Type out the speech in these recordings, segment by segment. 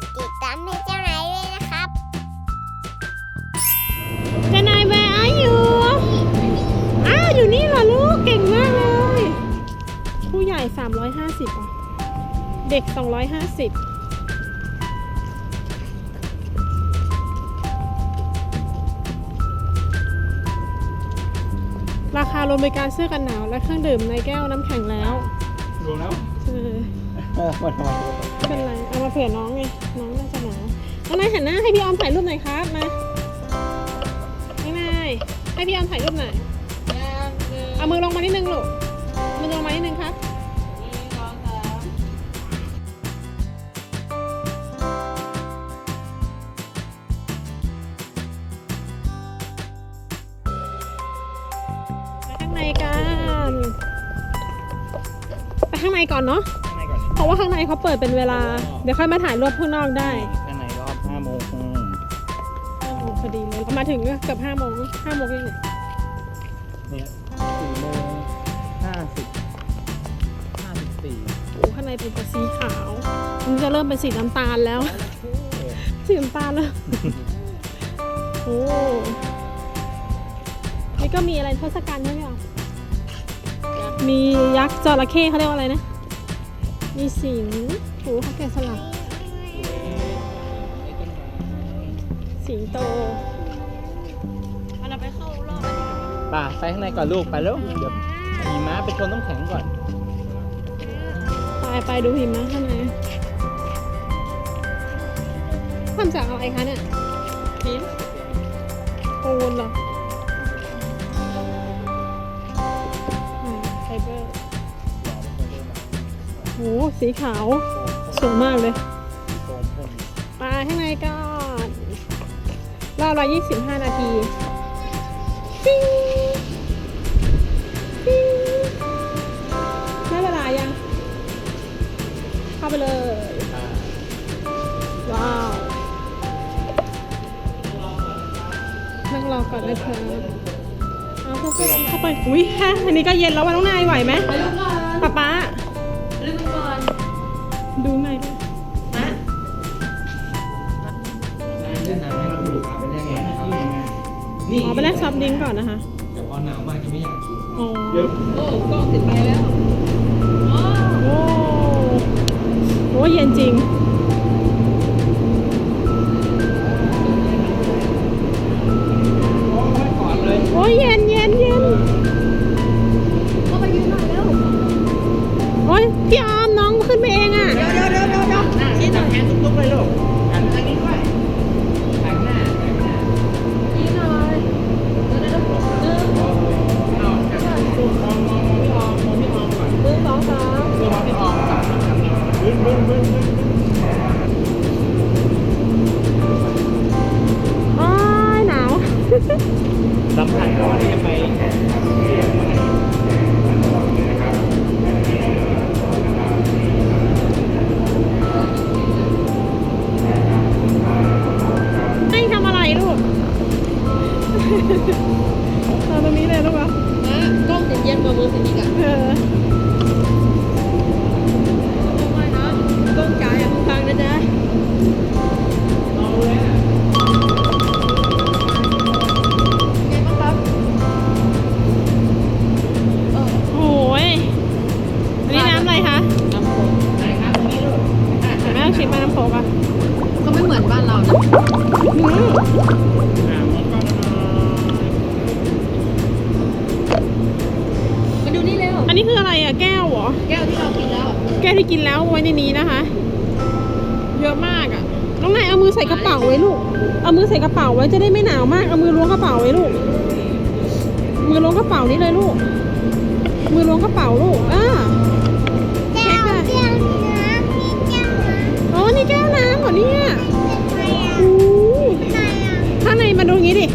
ดติดตามให้เจ้านายด้วยนะครับเจะนายแวร์อาอยู่อ้าวอยู่นี่เหรอลูกเก่งมากเลย ผู้ใหญ่ 350อะเด็ก 250ราคารวมบริการเสื้อกันหนาว และเครื่องดื่มในแก้วน้ำแข็งแล้ว รวมแล้ว เออเออมาทำไมไม่เป็นไร เอามาเผื่อน้องไง องนายหันหน้าให้พี่ออมถ่ายรูปหน่อยครับมาน้องนายให้พี่ออมถ่ายรูปหน่อยเอามือลงมานิดนึงลูกมือลงมานิดนึงครับไปข้างในกันไปข้างในก่อนเนาะข้างในก่อนเพราะว่าข้างในเขาเปิดเป็นเวลา เดี๋ยวค่อยมาถ่ายรูปข้างนอกได้ พอดีเลยมาถึงก็เกือบห้าโมงห้าโมงเองเนี่ยเนี่ย4โมง50 54โอ้ข้างในเป็นแต่สีขาวมันจะเริ่มเป็นสีน้ำตาลแล้ว สีน้ำตาลแล้ว โอ้นี่ก็มีอะไรเทศกาลใช่ไหมอะมียักษ์จระเข้เขาเรียกว่าอะไรนะ มีสิงห์โอ้เขาแกะสลัก สิงโตเราไปเข้ารอบป่าไปข้างในก่อนลูกไปแล้วเดี๋ยวมีม้าไปชนน้ำแข็งก่อน ไปไปดูหิมะข้างในทำจากอะไรคะเนี่ยหินปูนเหรออ่าไฟเบอร์โหสีขาวสวยมากเลยโฟมพ่นไปข้างในก่ อนรอบละ25 นาทีปิ้งปิ้งได้เวลายัง เข้าไปเลยอ่าว้าวนั่งรอก่อนนะครับเอาเข้าไปเข้าไป อุ้ยแค่อันนี้ก็เย็นแล้ววันน้องนายไหวไหมไปลูกก่อนป๊าป๊าลูกก่อน ดูไงด้ว อ๋อไปแลกซอฟต์ดริงก์ก่อนนะคะเดี๋ยวพอหนาวมากจะไม่อยากกินอ๋อเดี๋ยวโอ้กล้องติดไปแล้ว โอ้โหเย็นจริง ตอนตรงนี้เลยลูกเหรอนะกล้องติดเย็นกว่ามือสิอีกอะเออไม่นะกล้องจ๋าอย่าเพิ่งพังนะจ๊ะเอาเลยอะไงบ้างครับเออโอ้ยอันนี้น้ำอะไรคะน้ำโขงไหนครับตรงนี้ลูกแม่ต้องชิมมาน้ำโขกอะก็ไม่เหมือนบ้านเรานะ อืม นี่เร็วอันนี้คืออะไรอะแก้วเหรอ แก้วที่เรากินแล้ว แก้วที่กินแล้วไว้ในนี้นะคะ เยอะมากอะน้องนายเอามือใส่กระเป๋าไว้ลูก เอามือใส่กระเป๋าไว้จะได้ไม่หนาวมาก เอามือล้วงกระเป๋าไว้ลูก มือล้วงกระเป๋านี้เลยลูก มือล้วงกระเป๋าลูกอ่าแก้วแก้วน้ำมีแก้วน้ำอ๋อ นี่แก้วน้ำเหรอเนี่ยทำไมอะอู้ทำไมอะข้างในมาดูงี้ดิ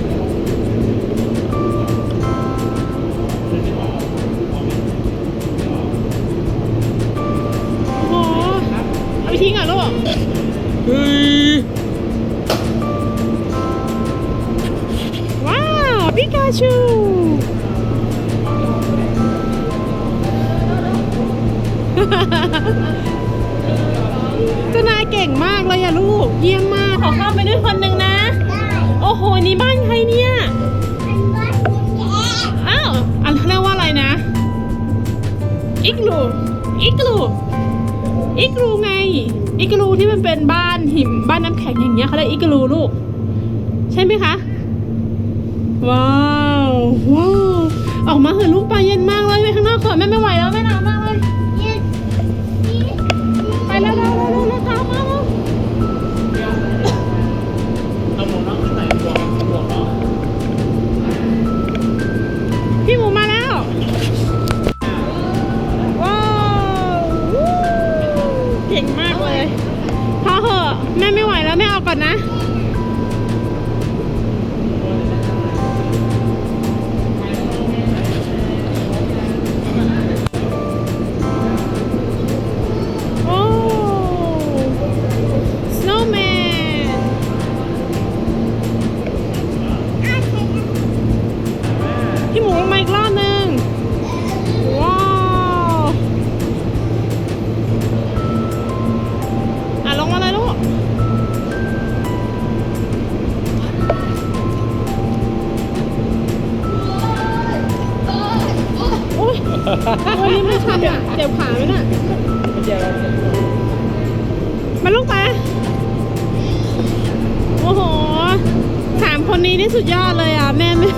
เฮ้ยว้าวปิกาชูเจ้านายเก่งมากเลยอะลูกกเยี่ยมมาก ขอเข้าไปด้วยคนหนึ่งนะได้โอ้โห นี่บ้านใครเนี่ยมันว่ากุญแจอ้าว อันเขาเรียกว่าอะไรนะ อิกลู อิกลู อิกลูไง อิกลูที่มันเป็นบ้านหิมบ้านน้ำแข็งอย่างเงี้ยเขาเรียกอิกลูลูก ใช่ไหมคะ ว้าวว้าวออกมาเหอะลูกปลาเย็นมากเลยไปข้างนอกเถอนแม่ไม่ไหวแล้วแม่หนาวมากเลยไปแล้ว ก่อนนะ ลูกไปโอ้โหสามคนนี้นี่สุดยอดเลยอะ แม่ไม่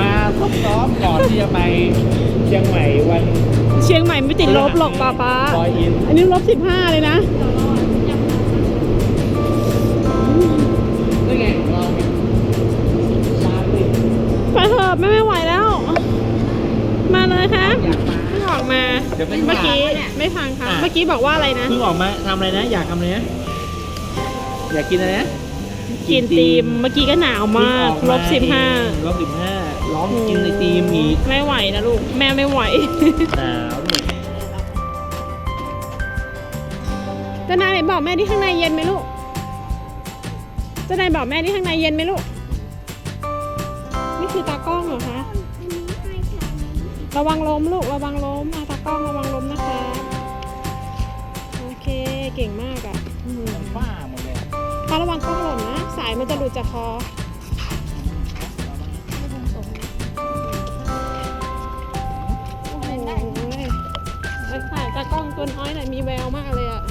มาซ้อมๆก่อนที่จะไปเชียงใหม่วัน เชียงใหม่ไม่ติดลบหรอกป้าป้าร้อยอิน อันนี้ลบสิบห้าเลยนะ ไม่ฟังค่ะ อะ เมื่อกี้บอกว่าอะไรนะ เพิ่งออกมาทำอะไรนะ อยากทำอะไรนะ อยากกินอะไรนะกินตีม เมื่อกี้ก็หนาวมากเพิ่งออลบสิบห้าลบสิบห้าร้องกินในตีมอีกไม่ไหวนะลูก แม่ไม่ไหว หนาวลูกเจ้านายไหนบอกแม่ที่ข้างในเย็นไหมลูก เจ้านายบอกแม่ที่ข้างในเย็นไหมลูก นี่คือตากล้องเหรอคะอันนี้ให้ทำระวังล้มลูก ระวังล้มมาตากล้องระวังล้มนะคะโอ เคเก่งมากอะอืมบ้าหมดเลยพอระวังกล้องหล่นนะ สายมันจะหลุดจากคอโอ้โหไอ้สายตากล้องตัวน้อยหน่อยมีแววมากเลยอะ